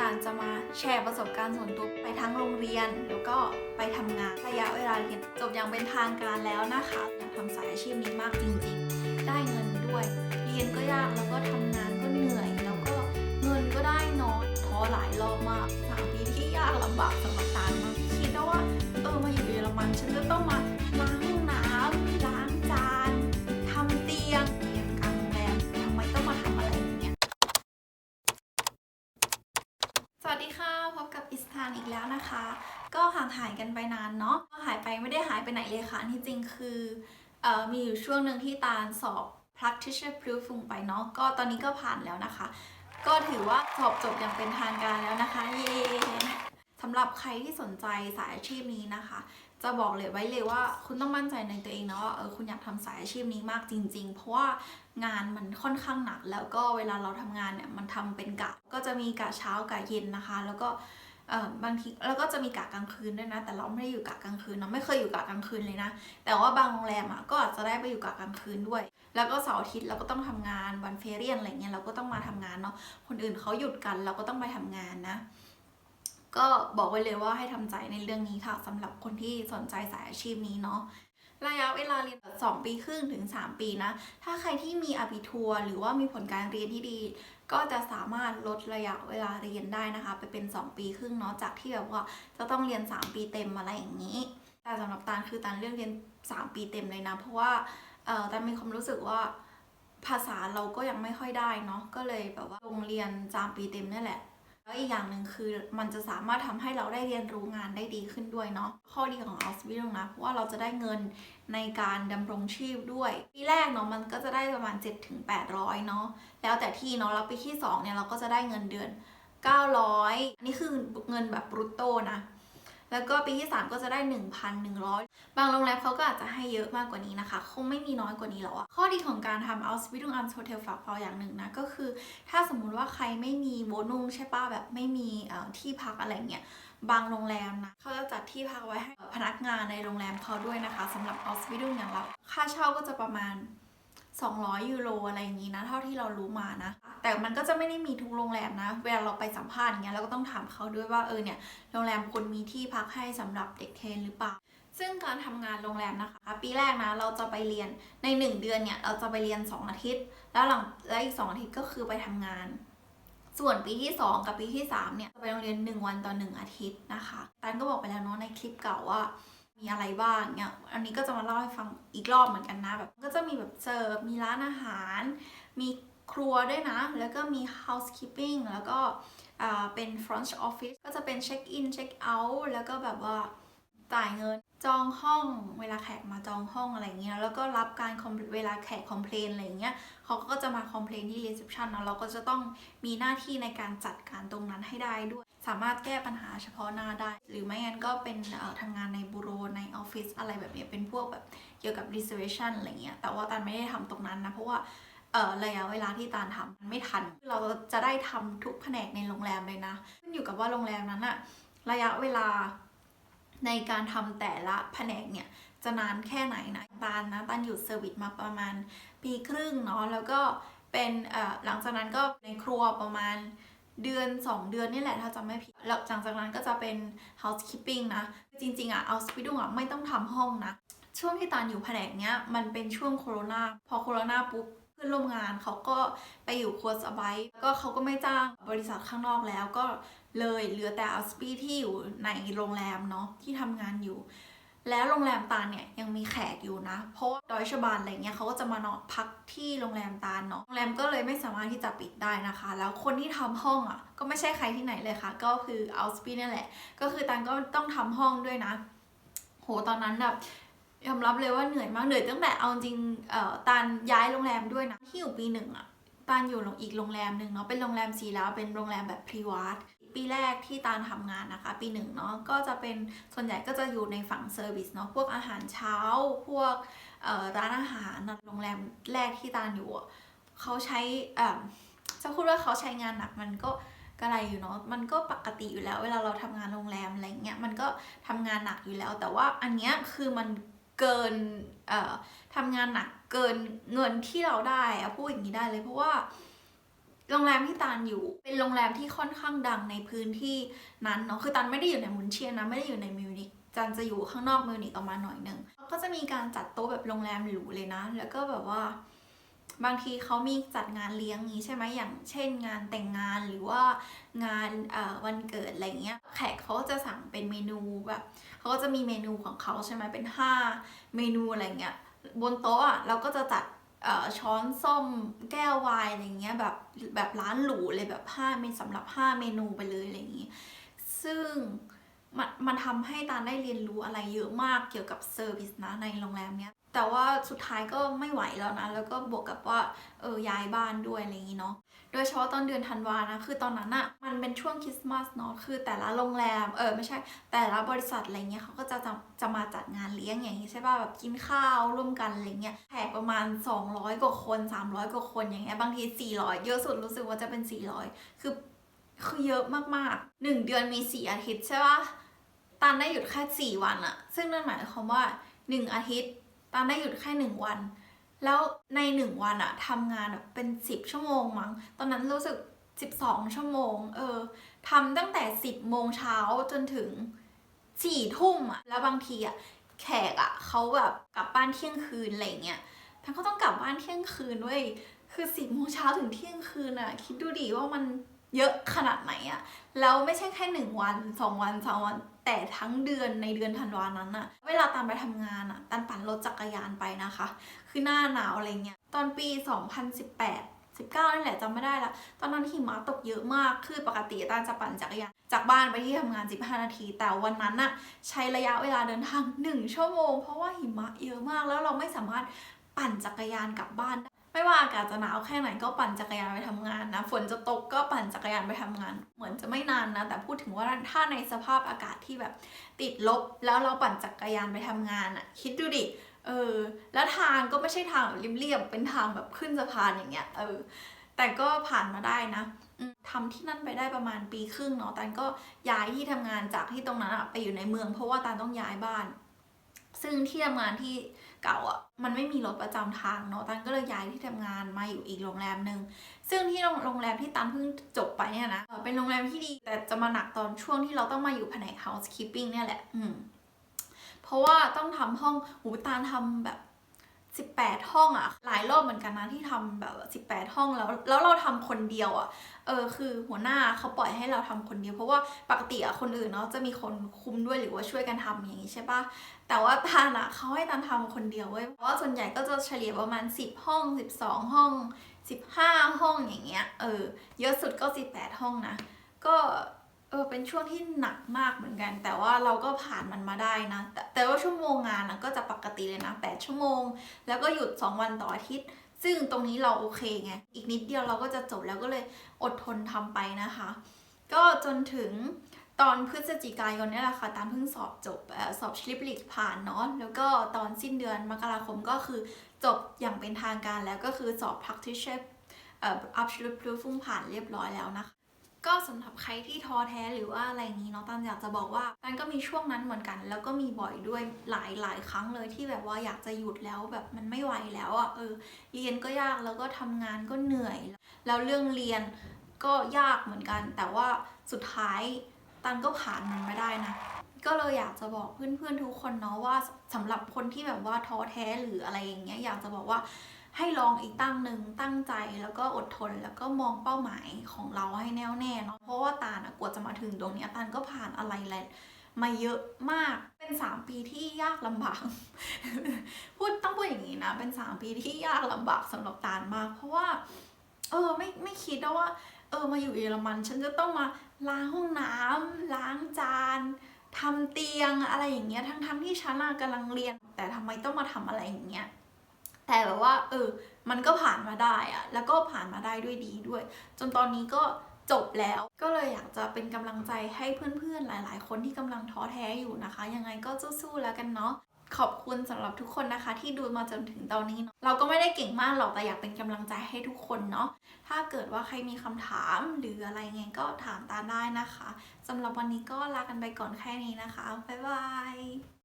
ตานจะมาแชร์ประสบการณ์ส่วนตัวไปทั้งโรงเรียน แล้วก็ไปทำงานระยะเวลาเรียนจบอย่างเป็นทางการแล้วนะคะอยากทำสายอาชีพนี้มากจริงๆ ได้เงินด้วย เรียนก็ยากแล้วก็ทำงานก็เหนื่อย แล้วก็เงินก็ได้น้อยท้อหลายรอบมากสามปีที่ยากลำบากสำหรับตานมากคิดนะว่าเออมาอยู่เยอรมันฉันจะต้องมา กันไปนานเนาะก็หายไปไม่ได้หายไปไหนเลยค่ะที่จริงคือออมีอยู่ช่วงหนึ่งที่ตาลสอบ practitioner proof ไปเนาะก็ตอนนี้ก็ผ่านแล้วนะคะ ก็ถือว่าสอบจบอย่างเป็นทางการแล้วนะคะเย้สำหรับใครที่สนใจสายอาชีพนี้นะคะ จะบอกเลยไว้เลยว่าคุณต้องมั่นใจในตัวเองนะว่าเออคุณอยากทำสายอาชีพนี้มากจริง ๆ เพราะว่างานมันค่อนข้างหนัก แล้วก็เวลาเราทำงานเนี่ยมันทำเป็นกะก็จะมีกะเช้ากะเย็นนะคะ แล้วก็ บางทีแล้วก็จะมีกะกลางคืนด้วยนะ แต่เราไม่ได้อยู่กะกลางคืนเนะไม่เคยอยู่กะกลางคืนเลยนะ แต่ว่าบางโรงแรมอะก็อาจจะได้ไปอยู่กะกลางคืนด้วย แล้วก็เสาร์อาทิตย์เราก็ต้องทำงานวันเฟรเรียนอะไรเงี้ยเราก็ต้องมาทำงานเนาะคนอื่นเขาหยุดกันเราก็ต้องไปทำงานนะ ก็บอกไว้เลยว่าให้ทำใจในเรื่องนี้ค่ะสำหรับคนที่สนใจสายอาชีพนี้เนาะระยะเวลาเรียน 2 ปีครึ่งถึง 3 ปีนะ ถ้าใครที่มีอ b ิทัวหรือว่ามีผลการเรียนที่ดี ก็จะสามารถลดระยะเวลาเรียนได้นะคะ ไปเป็น 2 ปีครึ่งเนาะจากที่แบบว่าจะต้องเรียน 3 ปีเต็มอะไรอย่างนี้ แต่สำหรับตาลคือตาลเลือกเรียน 3 ปีเต็มเลยนะ เพราะว่าเออตาลมีความรู้สึกว่าภาษาเราก็ยังไม่ค่อยได้เนาะก็เลยแบบว่าโรงเรียนสามปีเต็มนี่แหละ แล้วอีกอย่างหนึ่งคือมันจะสามารถทำให้เราได้เรียนรู้งานได้ดีขึ้นด้วยเนาะข้อดีของ o u t b i l นะเพราะว่าเราจะได้เงินในการดำรงชีพด้วยปีแรกเนาะมันก็จะได้ประมาณ 7-800ถึง800เนาะแล้วแต่ที่เนาะแล้วปีที่สองเนี่ยเราก็จะได้เงินเดือน 900อันนี้คือเงินแบบบรุตโตนะแล้วก็ปีที่ 3 ก็จะได้ 1,100 บางโรงแรมเขาก็อาจจะให้เยอะมากกว่านี้นะคะ คงไม่มีน้อยกว่านี้หรอกอะข้อดีของการทำ Ausbildung am Hotel ฝากพออย่างหนึ่งนะ ก็คือ ถ้าสมมุติว่าใครไม่มีโบนุงใช่ป้ะแบบไม่มีที่พักอะไรเงี้ยบางโรงแรมนะเขาจะจัดที่พักไว้ให้พนักงานในโรงแรมเขาด้วยนะคะสำหรับ Ausbildung อย่างเราค่าเช่าก็จะประมาณ 200 ยูโรอะไรอย่างนี้นะ เท่าที่เรารู้มานะ แต่มันก็จะไม่ได้มีทุกโรงแรมนะ เวลาเราไปสัมภาษณ์อย่างเงี้ยเราก็ต้องถามเขาด้วยว่าเออเนี่ยโรงแรมคุณมีที่พักให้สำหรับเด็กเทนหรือเปล่า ซึ่งการทำงานโรงแรมนะคะ ปีแรกนะเราจะไปเรียนใน 1 เดือนเนี่ยเราจะไปเรียน 2 อาทิตย์ แล้วหลังแล้วอีก 2 อาทิตย์ก็คือไปทำงาน ส่วนปีที่ 2 กับปีที่3เนี่ยจะไปโรงเรียน 1 วันต่อ 1 อาทิตย์นะคะตันก็บอกไปแล้วเนาะในคลิปเก่าว่ามีอะไรบ้างเนี่ยอันนี้ก็จะมาเล่าให้ฟังอีกรอบเหมือนกันนะแบบก็จะมีแบบเสิร์ฟมีร้านอาหาร มีครัวด้วยนะ แล้วก็มี housekeeping แล้วก็เป็น front office ก็จะเป็นเช็คอินเช็คเอาท์แล้วก็แบบว่าจ่ายเงิน จอง ห้องเวลาแขกมาจองห้องอะไรเงี้ยแล้วก็รับการเวลาแขกคอมเพลนอะไรเงี้ยเขาก็จะมาคอมเพลนที่ reception เนะเราก็จะต้องมีหน้าที่ในการจัดการตรงนั้นให้ได้ด้วย สามารถแก้ปัญหาเฉพาะหน้าได้ หรือไม่งั้นก็เป็นทำงานในบูโรในออฟฟิศอะไรแบบเนี้ยเป็นพวกแบบเกี่ยวกับ reservation อะไรเงี้ยแต่ว่าตันไม่ได้ทำตรงนั้นนะเพราะว่าเออระยะเวลาที่ตานทำมันไม่ทัน เราจะได้ทำทุกแผนกในโรงแรมเลยนะขึ้นอยู่กับว่าโรงแรมนั้นอะระยะเวลา ในการทำแต่ละแผนกเนี่ยจะนานแค่ไหนนะตานนะตานอยู่เซอร์วิสมาประมาณปีครึ่งเนาะแล้วก็เป็นหลังจากนั้นก็ในครัวประมาณเดือน 2 เดือนนี่แหละถ้าจำไม่ผิดแล้วหลังจากนั้นก็จะเป็น housekeeping นะ จริงๆอะเอาสปิดุงอะไม่ต้องทำห้องนะ ช่วงที่ตานอยู่แผนกเนี้ยมันเป็นช่วงโควิดพอโควิดปุ๊บ พื่อนร่วมงานเขาก็ไปอยู่ครัวสบายก็เขาก็ไม่จ้างบริษัทข้างนอกแล้วก็เลยเหลือแต่อัสปีที่อยู่ในโรงแรมเนาะที่ทำงานอยู่ แล้วโรงแรมตาลเนี่ยยังมีแขกอยู่นะ เพราะดอยชบานอะไรเงี้ยเขาก็จะมานอนพักที่โรงแรมตาลเนาะโรงแรมก็เลยไม่สามารถที่จะปิดได้นะคะ แล้วคนที่ทำห้องอะ ก็ไม่ใช่ใครที่ไหนเลยค่ะ ก็คือเอาสปีนี่แหละ ก็คือตาลก็ต้องทำห้องด้วยนะ โหตอนนั้นแบบ ยอมรับเลยว่าเหนื่อยมากเหนื่อยตั้งแต่เอาจริงเอ่อตาลย้ายโรงแรมด้วยนะที่อยู่ปีหนึ่งอะตาลอยู่อีกโรงแรมหนึ่งเนาะเป็นโรงแรมสีแล้วเป็นโรงแรมแบบพรีวาทปีแรกที่ตาลทำงานนะคะ ปีหนึ่งเนาะก็จะเป็นส่วนใหญ่ก็จะอยู่ในฝั่งเซอร์วิสเนาะพวกอาหารเช้า พวกร้านอาหารนโรงแรมแรกที่ตาลอยู่เขาใช้จะพูดว่าเขาใช้งานหนักมันก็กระไรอยู่เนาะมันก็ปกติอยู่แล้ว เวลาเราทำงานโรงแรมอะไรเงี้ยมันก็ทำงานหนักอยู่แล้ว แต่ว่าอันเนี้ยคือมัน เกินทำงานหนักเกินเงินที่เราได้อะพูดอย่างนี้ได้เลยเพราะว่าโรงแรมที่ตานอยู่เป็นโรงแรมที่ค่อนข้างดังในพื้นที่นั้นเนาะคือตานไม่ได้อยู่ในมุนเชียนนะไม่ได้อยู่ในมิวนิกจันจะอยู่ข้างนอกมิวนิกออกมาหน่อยหนึงก็จะมีการจัดโต๊ะแบบโรงแรมหรูเลยนะ แล้วก็แบบว่า บางทีเขามีจัดงานเลี้ยงนี้ใช่ไหมอย่างเช่น งานแต่งงานหรือว่างานวันเกิดอะไรเงี้ยแขกเขาก็จะสั่งเป็นเมนูแบบเขาก็จะมีเมนูของเขาใช่ไหมเป็น 5 เมนูอะไรเงี้ยบนโต๊ะอะเราก็จะจัดช้อนส้มแก้วไวน์อะไรเงี้ยแบบแบบร้านหรูเลยแบบ5เมนสำหรับ 5 เมนูไปเลยอะไรอย่างงี้ ซึ่งมันมันทำให้ตาได้เรียนรู้อะไรเยอะมากเกี่ยวกับเซอร์วิสนะในโรงแรมเนี้ย แต่ว่าสุดท้ายก็ไม่ไหวแล้วนะ แล้วก็บวกกับว่าเออย้ายบ้านด้วยอะไรอย่างนี้เนาะ โดยเฉพาะตอนเดือนธันวานะ คือตอนนั้นอะมันเป็นช่วงคริสต์มาสเนาะ คือแต่ละโรงแรม เออไม่ใช่ แต่ละบริษัทอะไรเงี้ยเขาก็จะจะจะมาจัดงานเลี้ยงอย่างนี้ใช่ป่ะ แบบกินข้าวร่วมกันอะไรเงี้ย แขกประมาณ 200 กว่าคน 300 กว่าคนอย่างเงี้ย บางที 400 เยอะสุดรู้สึกว่าจะเป็น 400 คือคือเยอะมากๆหนึ่งเดือนมีสี่อาทิตย์ใช่ป่ะตานได้หยุดแค่สี่วันอะซึ่งนั่นหมายความว่าหนึ่งอาทิตย์ ตานได้หยุดแค่หนึ่งวัน แล้วในหนึ่งวันอะทำงานแบบเป็นสิบชั่วโมงมั้ง ตอนนั้นรู้สึกสิบสองชั่วโมง เออทำตั้งแต่สิบโมงเช้าจนถึงสี่ทุ่มอะแล้วบางทีอะแขกอะเขาแบบกลับบ้านเที่ยงคืนอะไรเงี้ยท่านก็ต้องกลับบ้านเที่ยงคืนด้วยคือสิบโมงเช้าถึงเที่ยงคืนอะคิดดูดิว่ามัน เยอะขนาดไหนอะแล้วไม่ใช่แค่หนึ่งวันสองวันสามวัน แต่ทั้งเดือนในเดือนธันวานั้นอะเวลาตันไปทำงานอะตันปั่นรถจักรยานไปนะคะ คือหน้าหนาวอะไรเงี้ย ตอนปี 2018 19นี่แหละจำไม่ได้ละ ตอนนั้นหิมะตกเยอะมาก คือปกติตันจะปั่นจักรยานจากบ้านไปที่ทำงาน 15 นาที แต่วันนั้นอะใช้ระยะเวลาเดินทาง 1 ชั่วโมง เพราะว่าหิมะเยอะมากแล้วเราไม่สามารถปั่นจักรยานกลับบ้าน ไม่ว่าอากาศจะหนาวแค่ไหนก็ปั่นจักรยานไปทำงานนะ ฝนจะตกก็ปั่นจักรยานไปทำงาน เหมือนจะไม่นานนะ แต่พูดถึงว่าถ้าในสภาพอากาศที่แบบติดลบ แล้วเราปั่นจักรยานไปทำงานอะคิดดูดิเออ แล้วทางก็ไม่ใช่ทางแบบเรียบๆเป็นทางแบบขึ้นสะพานอย่างเงี้ยเออแต่ก็ผ่านมาได้นะทำที่นั่นไปได้ประมาณปีครึ่งเนาะตันก็ย้ายที่ทำงานจากที่ตรงนั้นอะไปอยู่ในเมือง เพราะว่าตันต้องย้ายบ้าน ซึ่งที่ทำงานที่ เก่าอะมันไม่มีรถประจำทางเนาะตันก็เลยย้ายที่ทำงานมาอยู่อีกโรงแรมหนึ่งซึ่งที่โรงโรงแรมที่ตันเพิ่งจบไปเนี่ยนะเป็นโรงแรมที่ดี แต่จะมาหนักตอนช่วงที่เราต้องมาอยู่แผนก housekeeping เนี่ยแหละ อืมเพราะว่าต้องทำห้องหูตานทำแบบ 18 ห้องอะหลายรอบเหมือนกันนะที่ทำแบบ 18 ห้องแล้วแล้วเราทำคนเดียวอะเออคือหัวหน้าเขาปล่อยให้เราทำคนเดียว เพราะว่าปกติอะคนอื่นเนาะจะมีคนคุมด้วยหรือว่าช่วยกันทำอย่างนี้ใช่ปะแต่ว่าตาลอะเขาให้ตาลทำคนเดียวเว้ยเพราะว่าส่วนใหญ่ก็จะเฉลี่ยประมาณ 10 ห้อง 12 ห้อง 15 ห้องอย่างเงี้ยเออเยอะสุดก็ 18 ห้องนะก็ เออเป็นช่วงที่หนักมากเหมือนกัน แต่ว่าเราก็ผ่านมันมาได้นะ แต่แต่ว่าชั่วโมงงานนะก็จะปกติเลยนะ8ชั่วโมง แล้วก็หยุด 2 วันต่ออาทิตย์ ซึ่งตรงนี้เราโอเคไง อีกนิดเดียวเราก็จะจบแล้วก็เลยอดทนทำไปนะคะ ก็จนถึงตอนพฤศจิกายนนี่แหละค่ะ ตามเพิ่งสอบจบอสอบชลิปลิกผ่านเนาะ แล้วก็ตอนสิ้นเดือนมกราคมก็คือจบอย่างเป็นทางการแล้วก็คือสอบ practitioner เอ่อ absolute proofing ผ่านเรียบร้อยแล้วนะคะ ก็สำหรับใครที่ท้อแท้หรือว่าอะไรอย่างนี้เนาะตันอยากจะบอกว่าตันก็มีช่วงนั้นเหมือนกัน แล้วก็มีบ่อยด้วยหลายหลายครั้งเลยที่แบบว่าอยากจะหยุดแล้วแบบมันไม่ไหวแล้วอะ่ะเออเรียนก็ยากแล้วก็ทำงานก็เหนื่อย แล้วเรื่องเรียนก็ยากเหมือนกัน แต่ว่าสุดท้ายตันก็ผ่านมันมาได้นะก็เลยอยากจะบอกเพื่อนๆทุกคนเนาะว่าสำหรับคนที่แบบว่าท้อแท้หรืออะไรอย่างเงี้ยอยากจะบอกว่า ให้ลองอีกตั้งหนึ่งตั้งใจแล้วก็อดทนแล้วก็มองเป้าหมายของเราให้แน่วแน่เนาะเพราะว่าตาลอะกว่าจะมาถึงตรงนี้ตาลก็ผ่านอะไรอะไรมาเยอะมาก เป็น 3 ปีที่ยากลำบาก พูดต้องพูดอย่างนี้นะ เป็น 3 ปีที่ยากลำบากสำหรับตาลมาก เพราะว่า เออไม่ไม่คิดนะว่า เออมาอยู่เยอรมัน ฉันจะต้องมาล้างห้องน้ำล้างจานทำเตียงอะไรอย่างเงี้ย ทั้งทั้งๆที่ฉันกำลังเรียน แต่ทำไมต้องมาทำอะไรอย่างเงี้ย แต่แบบว่า เออ มันก็ผ่านมาได้อะแล้วก็ผ่านมาได้ด้วยดีด้วย จนตอนนี้ก็จบแล้วก็เลยอยากจะเป็นกำลังใจให้เพื่อนๆ หลาย ๆ คนที่กำลังท้อแท้อยู่นะคะ ยังไงก็สู้ๆแล้วกันเนาะขอบคุณสำหรับทุกคนนะคะ ที่ดูมาจนถึงตอนนี้เนาะเราก็ไม่ได้เก่งมากหรอกแต่อยากเป็นกำลังใจให้ทุกคนเนาะถ้าเกิดว่าใครมีคำถามหรืออะไรไงก็ถามตาได้นะคะสำหรับวันนี้ก็ลากันไปก่อนแค่นี้นะคะบ๊ายบาย